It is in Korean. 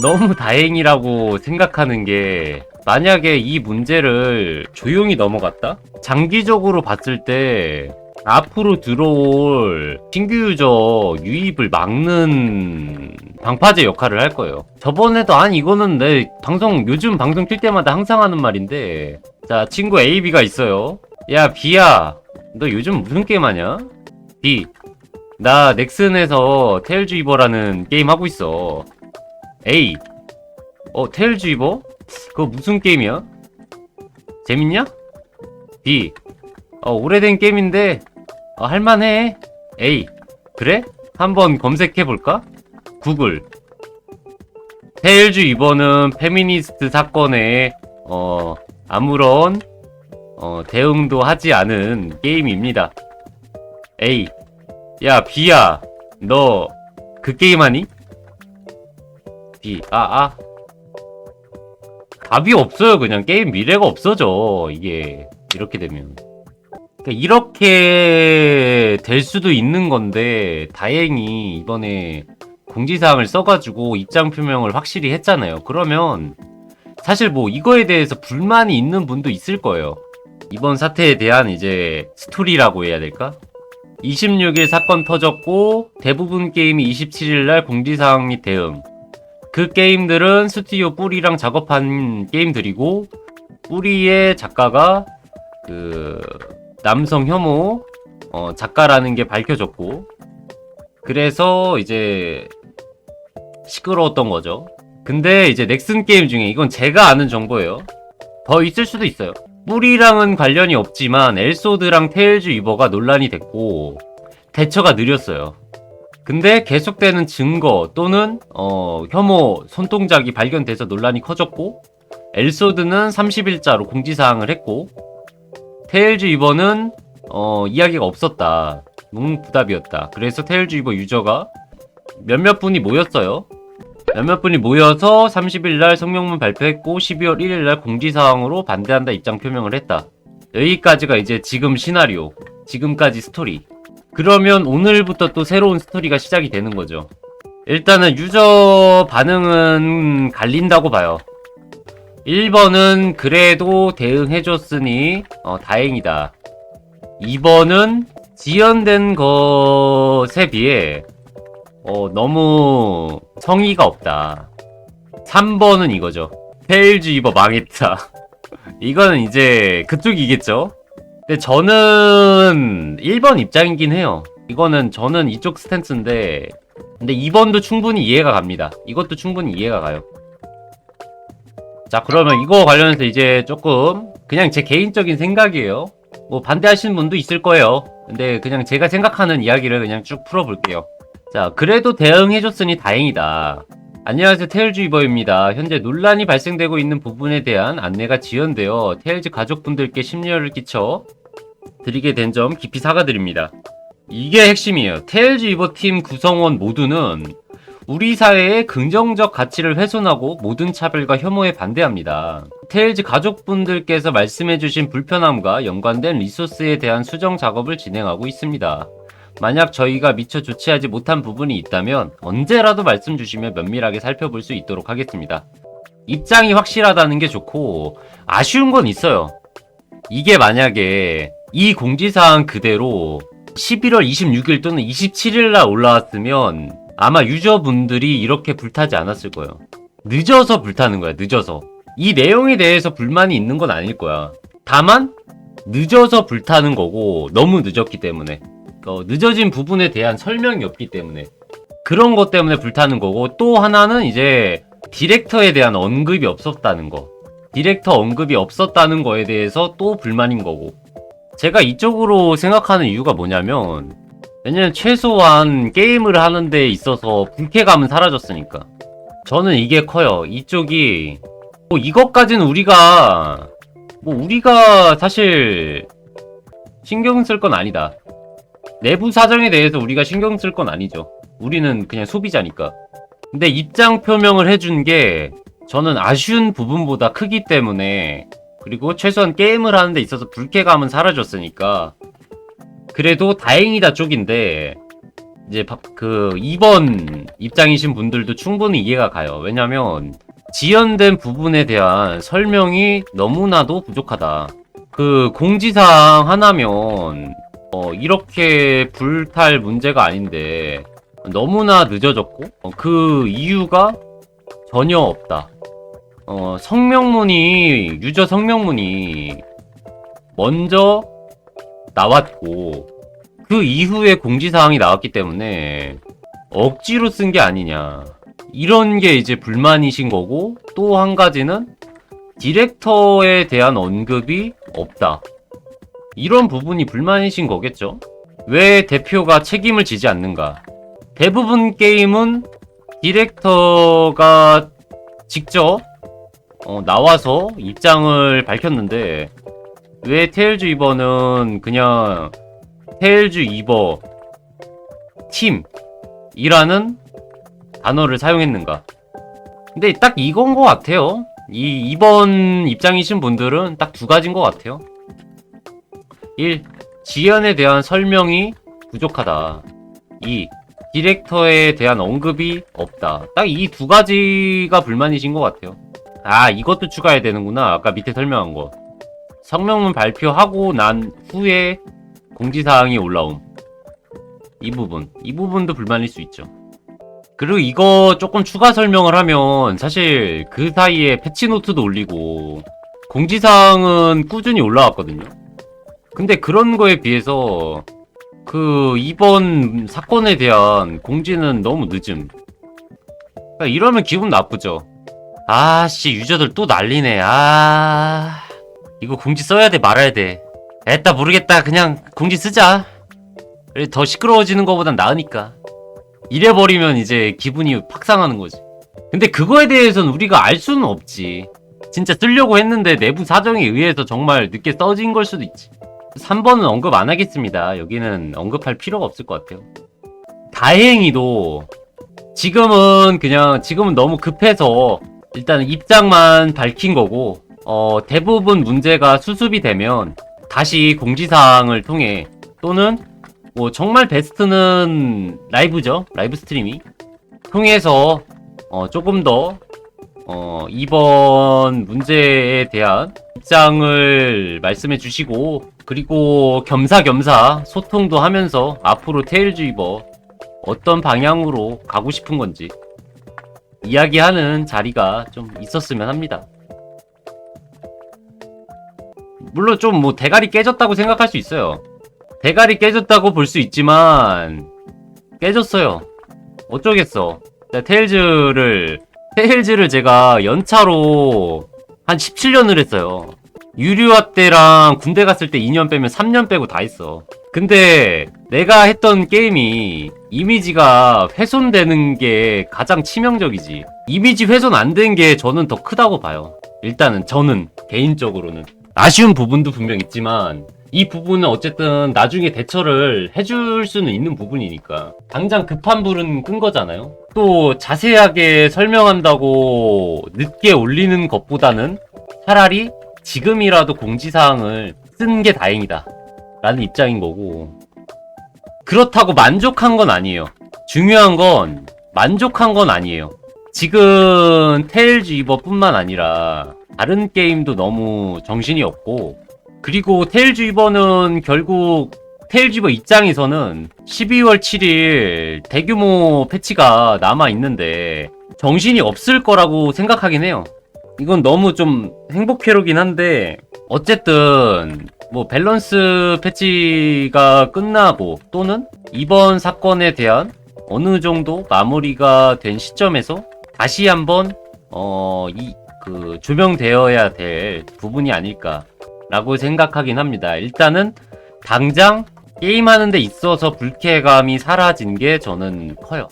너무 다행이라고 생각하는 게 만약에 이 문제를 조용히 넘어갔다? 장기적으로 봤을 때 앞으로 들어올 신규 유저 유입을 막는 방파제 역할을 할 거예요. 저번에도 아니 이거는 내 방송 요즘 방송 킬 때마다 항상 하는 말인데 자 친구 AB가 있어요. 야 B야 너 요즘 무슨 게임 하냐? B 나 넥슨에서 테일즈 이버라는 게임 하고 있어. A 어 테일즈 이버? 그거 무슨 게임이야? 재밌냐? B 어 오래된 게임인데 어, 할만해. A 그래? 한번 검색해 볼까? 구글 테일즈 이버는 페미니스트 사건에 어 아무런 어 대응도 하지 않은 게임입니다. A 야 B야 너 그 게임 하니? B 아 아. 답이 없어요 그냥. 게임 미래가 없어져 이게. 이렇게 되면. 그러니까 이렇게 될 수도 있는 건데 다행히 이번에 공지사항을 써가지고 입장 표명을 확실히 했잖아요. 그러면 사실 뭐 이거에 대해서 불만이 있는 분도 있을 거예요. 이번 사태에 대한 이제 스토리라고 해야 될까? 26일 사건 터졌고 대부분 게임이 27일 날 공지사항 및 대응 그 게임들은 스튜디오 뿌리랑 작업한 게임들이고 뿌리의 작가가 그 남성 혐오 어, 작가라는 게 밝혀졌고 그래서 이제 시끄러웠던 거죠. 근데 이제 넥슨 게임 중에 이건 제가 아는 정보예요. 더 있을 수도 있어요. 뿌리랑은 관련이 없지만 엘소드랑 테일즈 이버가 논란이 됐고 대처가 느렸어요. 근데 계속되는 증거 또는 어, 혐오 손동작이 발견돼서 논란이 커졌고 엘소드는 30일자로 공지사항을 했고 테일즈 이버는 어, 이야기가 없었다. 뭉부답이었다. 그래서 테일즈 이버 유저가 몇몇 분이 모였어요. 몇몇 분이 모여서 30일 날 성명문 발표했고 12월 1일 날 공지사항으로 반대한다 입장 표명을 했다. 여기까지가 이제 지금 시나리오, 지금까지 스토리. 그러면 오늘부터 또 새로운 스토리가 시작이 되는 거죠. 일단은 유저 반응은 갈린다고 봐요. 1번은 그래도 대응해줬으니 어, 다행이다. 2번은 지연된 것에 비해 어, 너무 성의가 없다. 3번은 이거죠. 테일즈 이버 망했다. 이거는 이제 그쪽이겠죠? 근데 저는 1번 입장이긴 해요. 이거는 저는 이쪽 스탠스인데 근데 2번도 충분히 이해가 갑니다. 이것도 충분히 이해가 가요. 자 그러면 이거 관련해서 이제 조금 그냥 제 개인적인 생각이에요. 뭐 반대하시는 분도 있을 거예요. 근데 그냥 제가 생각하는 이야기를 그냥 쭉 풀어볼게요. 자 그래도 대응해줬으니 다행이다. 안녕하세요 테일즈 이버입니다. 현재 논란이 발생되고 있는 부분에 대한 안내가 지연되어 테일즈 가족분들께 심려를 끼쳐 드리게 된 점 깊이 사과드립니다. 이게 핵심이에요. 테일즈 이버 팀 구성원 모두는 우리 사회의 긍정적 가치를 훼손하고 모든 차별과 혐오에 반대합니다. 테일즈 가족분들께서 말씀해주신 불편함과 연관된 리소스에 대한 수정 작업을 진행하고 있습니다. 만약 저희가 미처 조치하지 못한 부분이 있다면 언제라도 말씀 주시면 면밀하게 살펴볼 수 있도록 하겠습니다. 입장이 확실하다는 게 좋고 아쉬운 건 있어요. 이게 만약에 이 공지사항 그대로 11월 26일 또는 27일 날 올라왔으면 아마 유저분들이 이렇게 불타지 않았을 거예요. 늦어서 불타는 거야, 늦어서. 이 내용에 대해서 불만이 있는 건 아닐 거야. 다만, 늦어서 불타는 거고, 너무 늦었기 때문에. 어, 늦어진 부분에 대한 설명이 없기 때문에. 그런 것 때문에 불타는 거고, 또 하나는 이제, 디렉터에 대한 언급이 없었다는 거. 디렉터 언급이 없었다는 거에 대해서 또 불만인 거고. 제가 이쪽으로 생각하는 이유가 뭐냐면, 왜냐면 최소한 게임을 하는 데 있어서 불쾌감은 사라졌으니까. 저는 이게 커요. 이쪽이, 뭐 이것까지는 우리가, 뭐 우리가 사실 신경 쓸 건 아니다. 내부 사정에 대해서 우리가 신경 쓸 건 아니죠. 우리는 그냥 소비자니까. 근데 입장 표명을 해준 게 저는 아쉬운 부분보다 크기 때문에 그리고 최소한 게임을 하는 데 있어서 불쾌감은 사라졌으니까 그래도 다행이다 쪽인데 이제 바- 그 2번 입장이신 분들도 충분히 이해가 가요. 왜냐면 지연된 부분에 대한 설명이 너무나도 부족하다. 그 공지사항 하나면 어, 이렇게 불탈 문제가 아닌데 너무나 늦어졌고 어, 그 이유가 전혀 없다. 어, 성명문이 유저 성명문이 먼저 나왔고 그 이후에 공지사항이 나왔기 때문에 억지로 쓴 게 아니냐. 이런 게 이제 불만이신 거고, 또 한 가지는 디렉터에 대한 언급이 없다. 이런 부분이 불만이신 거겠죠? 왜 대표가 책임을 지지 않는가? 대부분 게임은 디렉터가 직접 어, 나와서 입장을 밝혔는데, 왜 테일즈 이버는 그냥 테일즈 이버 팀이라는 단어를 사용했는가? 근데 딱 이건 것 같아요. 이 2번 입장이신 분들은 딱 두 가지인 것 같아요. 1. 지연에 대한 설명이 부족하다. 2. 디렉터에 대한 언급이 없다. 딱 이 두 가지가 불만이신 것 같아요. 아, 이것도 추가해야 되는구나. 아까 밑에 설명한 거. 성명문 발표하고 난 후에 공지사항이 올라옴. 이 부분. 이 부분도 불만일 수 있죠. 그리고 이거 조금 추가 설명을 하면 사실 그 사이에 패치노트도 올리고 공지사항은 꾸준히 올라왔거든요. 근데 그런 거에 비해서 그 이번 사건에 대한 공지는 너무 늦음. 그러니까 이러면 기분 나쁘죠. 아씨 유저들 또 난리네. 아 이거 공지 써야 돼 말아야 돼. 에따 모르겠다 그냥 공지 쓰자. 더 시끄러워지는 것보단 나으니까. 이래버리면 이제 기분이 팍 상하는 거지. 근데 그거에 대해서는 우리가 알 수는 없지. 진짜 쓰려고 했는데 내부 사정에 의해서 정말 늦게 써진 걸 수도 있지. 3번은 언급 안 하겠습니다. 여기는 언급할 필요가 없을 것 같아요. 다행히도 지금은 그냥 지금은 너무 급해서 일단 입장만 밝힌 거고 어, 대부분 문제가 수습이 되면 다시 공지사항을 통해 또는 뭐 정말 베스트는 라이브죠. 라이브 스트리밍. 통해서 어, 조금 더 어, 이번 문제에 대한 입장을 말씀해 주시고 그리고 겸사겸사 소통도 하면서 앞으로 테일즈 이버 어떤 방향으로 가고 싶은 건지 이야기하는 자리가 좀 있었으면 합니다. 물론 좀 뭐 대가리 깨졌다고 생각할 수 있어요. 대가리 깨졌다고 볼 수 있지만 깨졌어요. 어쩌겠어. 자, 테일즈를 테일즈를 제가 연차로 한 17년을 했어요. 유리화 때랑 군대 갔을 때 2년 빼면 3년 빼고 다 했어. 근데 내가 했던 게임이 이미지가 훼손되는 게 가장 치명적이지. 이미지 훼손 안 된 게 저는 더 크다고 봐요. 일단은 저는 개인적으로는 아쉬운 부분도 분명 있지만 이 부분은 어쨌든 나중에 대처를 해줄 수는 있는 부분이니까 당장 급한 불은 끈 거잖아요. 또 자세하게 설명한다고 늦게 올리는 것보다는 차라리 지금이라도 공지사항을 쓴 게 다행이다. 라는 입장인 거고. 그렇다고 만족한 건 아니에요. 중요한 건 만족한 건 아니에요. 지금 테일즈 이버 뿐만 아니라 다른 게임도 너무 정신이 없고 그리고 테일즈 이버는 결국 테일즈 이버 입장에서는 12월 7일 대규모 패치가 남아 있는데 정신이 없을 거라고 생각하긴 해요. 이건 너무 좀 행복회로긴 한데 어쨌든 뭐 밸런스 패치가 끝나고 또는 이번 사건에 대한 어느 정도 마무리가 된 시점에서 다시 한번 어 이 그 조명되어야 될 부분이 아닐까라고 생각하긴 합니다. 일단은 당장 게임하는 데 있어서 불쾌감이 사라진 게 저는 커요.